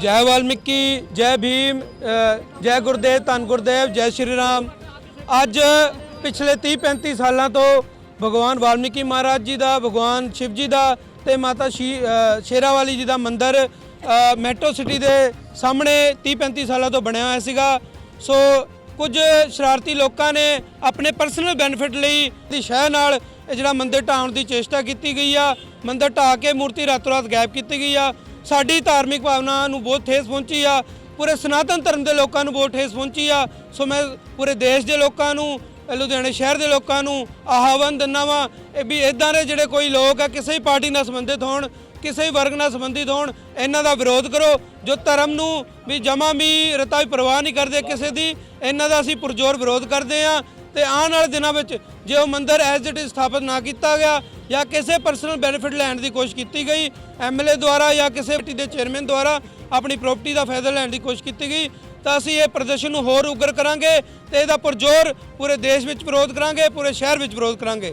ਜੈ ਵਾਲਮੀਕੀ, ਜੈ ਭੀਮ ਜੈ ਗੁਰਦੇਵ, ਧੰਨ ਗੁਰਦੇਵ, ਜੈ ਸ਼੍ਰੀ ਰਾਮ। ਅੱਜ ਪਿਛਲੇ 30 35 ਸਾਲਾਂ ਤੋਂ ਭਗਵਾਨ ਵਾਲਮੀਕੀ ਮਹਾਰਾਜ ਜੀ ਦਾ, ਭਗਵਾਨ ਸ਼ਿਵ ਜੀ ਦਾ ਤੇ ਮਾਤਾ ਸ਼ੀ ਸ਼ੇਰਾਵਾਲੀ ਜੀ ਦਾ ਮੰਦਿਰ ਮੈਟਰੋ ਸਿਟੀ ਦੇ ਸਾਹਮਣੇ 30 35 ਸਾਲਾਂ ਤੋਂ ਬਣਿਆ ਹੋਇਆ ਸੀਗਾ। ਸੋ ਕੁਝ ਸ਼ਰਾਰਤੀ ਲੋਕਾਂ ਨੇ ਆਪਣੇ ਪਰਸਨਲ ਬੈਨੀਫਿਟ ਲਈ ਦੀ ਸ਼ਹਿ ਨਾਲ ਇਹ ਜਿਹੜਾ ਮੰਦਿਰ ਢਾਉਣ ਦੀ ਚੇਸ਼ਟਾ ਕੀਤੀ ਗਈ ਆ। ਮੰਦਿਰ ਢਾਹ ਕੇ ਮੂਰਤੀ ਰਾਤੋਂ ਰਾਤ ਗਾਇਬ ਕੀਤੀ ਗਈ ਆ। ਸਾਡੀ ਧਾਰਮਿਕ ਭਾਵਨਾ ਨੂੰ ਬਹੁਤ ਠੇਸ ਪਹੁੰਚੀ ਆ, ਪੂਰੇ ਸਨਾਤਨ ਧਰਮ ਦੇ ਲੋਕਾਂ ਨੂੰ ਬਹੁਤ ਠੇਸ ਪਹੁੰਚੀ ਆ, ਸੋ ਮੈਂ ਪੂਰੇ ਦੇਸ਼ ਦੇ ਲੋਕਾਂ ਨੂੰ ਲੁਧਿਆਣੇ ਸ਼ਹਿਰ ਦੇ ਲੋਕਾਂ ਨੂੰ ਆਹਵਾਨ ਦਿੰਦਾ ਵਾਂ, ਇਹ ਵੀ ਇਦਾਂ ਦੇ ਜਿਹੜੇ ਕੋਈ ਲੋਕ ਆ, ਕਿਸੇ ਵੀ ਪਾਰਟੀ ਨਾਲ ਸੰਬੰਧਿਤ ਹੋਣ, ਕਿਸੇ ਵੀ ਵਰਗ ਨਾਲ ਸੰਬੰਧਿਤ ਹੋਣ, ਇਹਨਾਂ ਦਾ ਵਿਰੋਧ ਕਰੋ, ਜੋ ਧਰਮ ਨੂੰ ਵੀ ਜਮਾ ਵੀ ਰਤਾ ਵੀ ਪਰਵਾਹ ਨਹੀਂ ਕਰਦੇ ਕਿਸੇ ਦੀ, ਇਹਨਾਂ ਦਾ ਅਸੀਂ ਪੁਰਜ਼ੋਰ ਵਿਰੋਧ ਕਰਦੇ ਆ ਤੇ ਆਉਣ ਵਾਲੇ ਦਿਨਾਂ ਵਿੱਚ ਜੇ ਉਹ ਮੰਦਿਰ ਐਜ਼ ਇਟ ਇਜ਼ ਸਥਾਪਿਤ ਨਾ ਕੀਤਾ ਗਿਆ ਜਾਂ ਕਿਸੇ ਪਰਸਨਲ ਬੈਨੀਫਿਟ ਲੈਣ ਦੀ ਕੋਸ਼ਿਸ਼ ਕੀਤੀ ਗਈ ਐਮਐਲਏ ਦੁਆਰਾ ਜਾਂ ਕਿਸੇ ਪਾਰਟੀ ਦੇ ਚੇਅਰਮੈਨ ਦੁਆਰਾ ਆਪਣੀ ਪ੍ਰਾਪਰਟੀ ਦਾ ਫਾਇਦਾ ਲੈਣ ਦੀ ਕੋਸ਼ਿਸ਼ ਕੀਤੀ ਗਈ, ਤਾਂ ਅਸੀਂ ਇਹ ਪ੍ਰਦਰਸ਼ਨ ਨੂੰ ਹੋਰ ਉਗਰ ਕਰਾਂਗੇ ਤੇ ਇਹਦਾ ਪੁਰਜ਼ੋਰ ਪੂਰੇ ਦੇਸ਼ ਵਿੱਚ ਵਿਰੋਧ ਕਰਾਂਗੇ, ਪੂਰੇ ਸ਼ਹਿਰ ਵਿੱਚ ਵਿਰੋਧ ਕਰਾਂਗੇ।